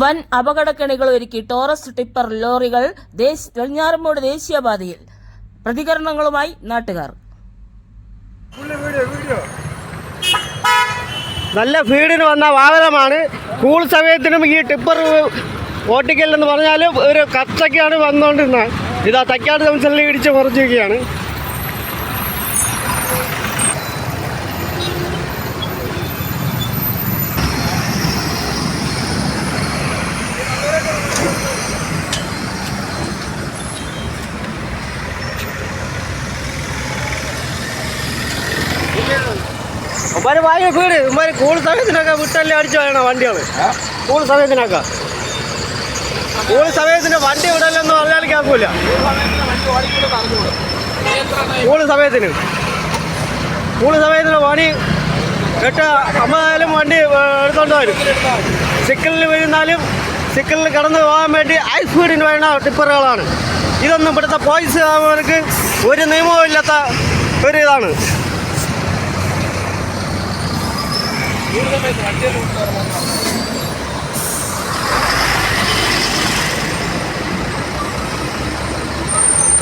വൻ അപകടക്കെണികൾ ഒരുക്കി Taurus tipper ലോറികൾ Venjaramoodu ദേശീയപാതയിൽ. പ്രതികരണങ്ങളുമായി നാട്ടുകാർ. നല്ല ഫീഡിന് വന്ന വാഹനമാണ്. കൂൾ സമയത്തിനും ഈ ടിപ്പർ ഓട്ടിക്കല്ലെന്ന് പറഞ്ഞാൽ ഒരു കച്ചക്കാണ് വന്നുകൊണ്ടിരുന്നത് ഇതാ തക്കാട് ജംഗ്ഷനിൽ ഇടിച്ച് മറിച്ചിരിക്കുകയാണ്. ഉമ്മാര് ഭയങ്കര വീട്. ഉമ്മാര് കൂൾ സമയത്തിനൊക്കെ വിട്ടല്ലേ അടിച്ചു വേണം വണ്ടികൾ കൂൾ സമയത്തിനൊക്കെ. കൂൾ സമയത്തിന് വണ്ടി വിടല്ലെന്ന് പറഞ്ഞാൽ കേൾക്കൂല. കൂൾ സമയത്തിന്. കൂൾ സമയത്തിന് പണി എട്ട് അമ്മതായാലും വണ്ടി എടുത്തോണ്ട് വരും. സിക്കിളിൽ വീഴുന്നാലും സിക്കലിൽ കടന്നു പോകാൻ വേണ്ടി ഹൈ സ്പീഡിന് വേണ്ട ടിപ്പറുകളാണ്. ഇതൊന്നും ഇവിടുത്തെ പോയിസ് അവർക്ക് ഒരു നിയമവും ഇല്ലാത്ത ഒരു ഇതാണ്.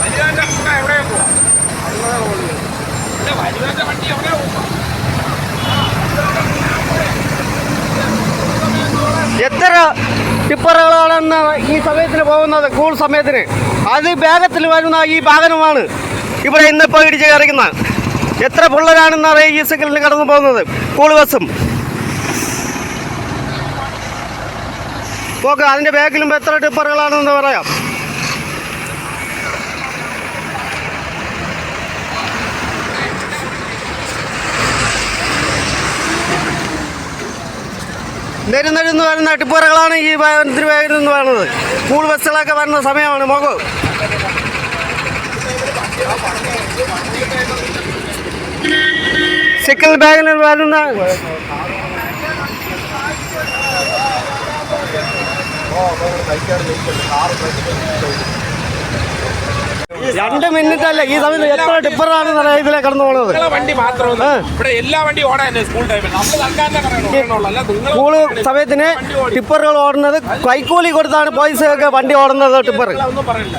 വലുതാന്റെ കൂടെ എവിടെ പോവാ അല്ല വണ്ടി എവിടെ എത്ര ടിപ്പറുകളാണെന്ന് ഈ സമയത്തിന് പോകുന്നത് കൂൾ സമയത്തിന്? അത് വേഗത്തിൽ വരുന്ന ഈ വാഹനമാണ് ഇവിടെ ഇന്നിപ്പോൾ ഇടിച്ച് കയറിക്കുന്നത്. എത്ര പിള്ളേരാണെന്നറിയാം ഈ സിഗ്നലിൽ കടന്നു പോകുന്നത്. കൂൾ ബസ്സും. നോക്ക് അതിന്റെ ബാക്കിലും എത്ര ടിപ്പറുകളാണെന്ന് പറയാം. നെരുന്നെരുന്ന് വരുന്ന ടിപ്പറുകളാണ് ഈ വാഹനത്തിന് വേഗത്തിൽ വരുന്നത് സ്കൂൾ ബസ്സുകളൊക്കെ വരുന്ന സമയമാണ് മോക്കു സിക്കൽ ബാഗിൽ വരുന്ന രണ്ട് മിനിറ്റ് അല്ല ഈ സമയത്ത് എത്ര ടിപ്പറാണ് ഇതിലെ കടന്നു പോകുന്നത് വണ്ടി മാത്രമൊന്നും ആ. ഇവിടെ എല്ലാ വണ്ടി ഓടാൻ സ്കൂൾ ടൈമിൽ സ്കൂൾ സമയത്തിന് ടിപ്പറുകൾ ഓടുന്നത് കൈക്കൂലി കൊടുത്താണ് പോലീസ് ഒക്കെ വണ്ടി ഓടുന്നത് ടിപ്പർ ഒന്നും പറയില്ല.